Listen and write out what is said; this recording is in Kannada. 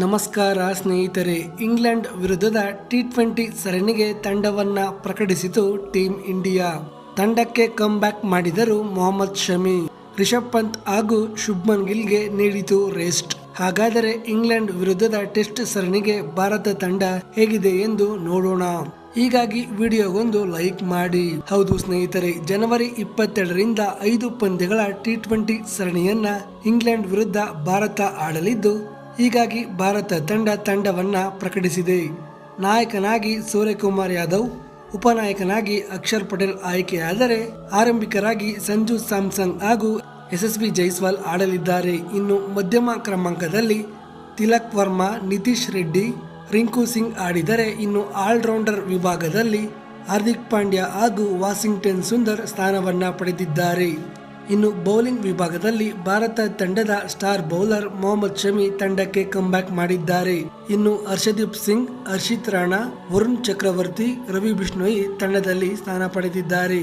ನಮಸ್ಕಾರ ಸ್ನೇಹಿತರೆ, ಇಂಗ್ಲೆಂಡ್ ವಿರುದ್ಧದ ಟಿ ಟ್ವೆಂಟಿ ಸರಣಿಗೆ ತಂಡವನ್ನ ಪ್ರಕಟಿಸಿತು ಟೀಂ ಇಂಡಿಯಾ. ತಂಡಕ್ಕೆ ಕಮ್ ಬ್ಯಾಕ್ ಮಾಡಿದರು ಮೊಹಮ್ಮದ್ ಶಮಿ. ರಿಷಬ್ ಪಂತ್ ಹಾಗೂ ಶುಭ್ಮನ್ ಗಿಲ್ಗೆ ನೀಡಿತು ರೆಸ್ಟ್ ಹಾಗಾದರೆ ಇಂಗ್ಲೆಂಡ್ ವಿರುದ್ಧದ ಟೆಸ್ಟ್ ಸರಣಿಗೆ ಭಾರತ ತಂಡ ಹೇಗಿದೆ ಎಂದು ನೋಡೋಣ. ಹೀಗಾಗಿ ವಿಡಿಯೋಗೊಂದು ಲೈಕ್ ಮಾಡಿ. ಹೌದು ಸ್ನೇಹಿತರೆ, ಜನವರಿ ಇಪ್ಪತ್ತೆರಡರಿಂದ ಐದು ಪಂದ್ಯಗಳ ಟಿ ಟ್ವೆಂಟಿ ಸರಣಿಯನ್ನ ಇಂಗ್ಲೆಂಡ್ ವಿರುದ್ಧ ಭಾರತ ಆಡಲಿದ್ದು ಹೀಗಾಗಿ ಭಾರತ ತಂಡ ತಂಡವನ್ನು ಪ್ರಕಟಿಸಿದೆ. ನಾಯಕನಾಗಿ ಸೂರ್ಯಕುಮಾರ್ ಯಾದವ್, ಉಪನಾಯಕನಾಗಿ ಅಕ್ಷರ್ ಪಟೇಲ್ ಆಯ್ಕೆಯಾದರೆ ಆರಂಭಿಕರಾಗಿ ಸಂಜು ಸ್ಯಾಮ್ಸಂಗ್ ಹಾಗೂ ಯಶಸ್ವಿ ಜೈಸ್ವಾಲ್ ಆಡಲಿದ್ದಾರೆ. ಇನ್ನು ಮಧ್ಯಮ ಕ್ರಮಾಂಕದಲ್ಲಿ ತಿಲಕ್ ವರ್ಮಾ, ನಿತೀಶ್ ರೆಡ್ಡಿ, ರಿಂಕು ಸಿಂಗ್ ಆಡಿದರೆ ಇನ್ನು ಆಲ್ರೌಂಡರ್ ವಿಭಾಗದಲ್ಲಿ ಹಾರ್ದಿಕ್ ಪಾಂಡ್ಯ ಹಾಗೂ ವಾಷಿಂಗ್ಟನ್ ಸುಂದರ್ ಸ್ಥಾನವನ್ನು ಪಡೆದಿದ್ದಾರೆ. ಇನ್ನು ಬೌಲಿಂಗ್ ವಿಭಾಗದಲ್ಲಿ ಭಾರತ ತಂಡದ ಸ್ಟಾರ್ ಬೌಲರ್ ಮೊಹಮ್ಮದ್ ಶಮಿ ತಂಡಕ್ಕೆ ಕಂಬ್ಯಾಕ್ ಮಾಡಿದ್ದಾರೆ. ಇನ್ನು ಹರ್ಷದೀಪ್ ಸಿಂಗ್, ಹರ್ಷಿತ್ ರಾಣಾ, ವರುಣ್ ಚಕ್ರವರ್ತಿ, ರವಿ ಬಿಷ್ಣೋಯಿ ತಂಡದಲ್ಲಿ ಸ್ಥಾನ ಪಡೆದಿದ್ದಾರೆ.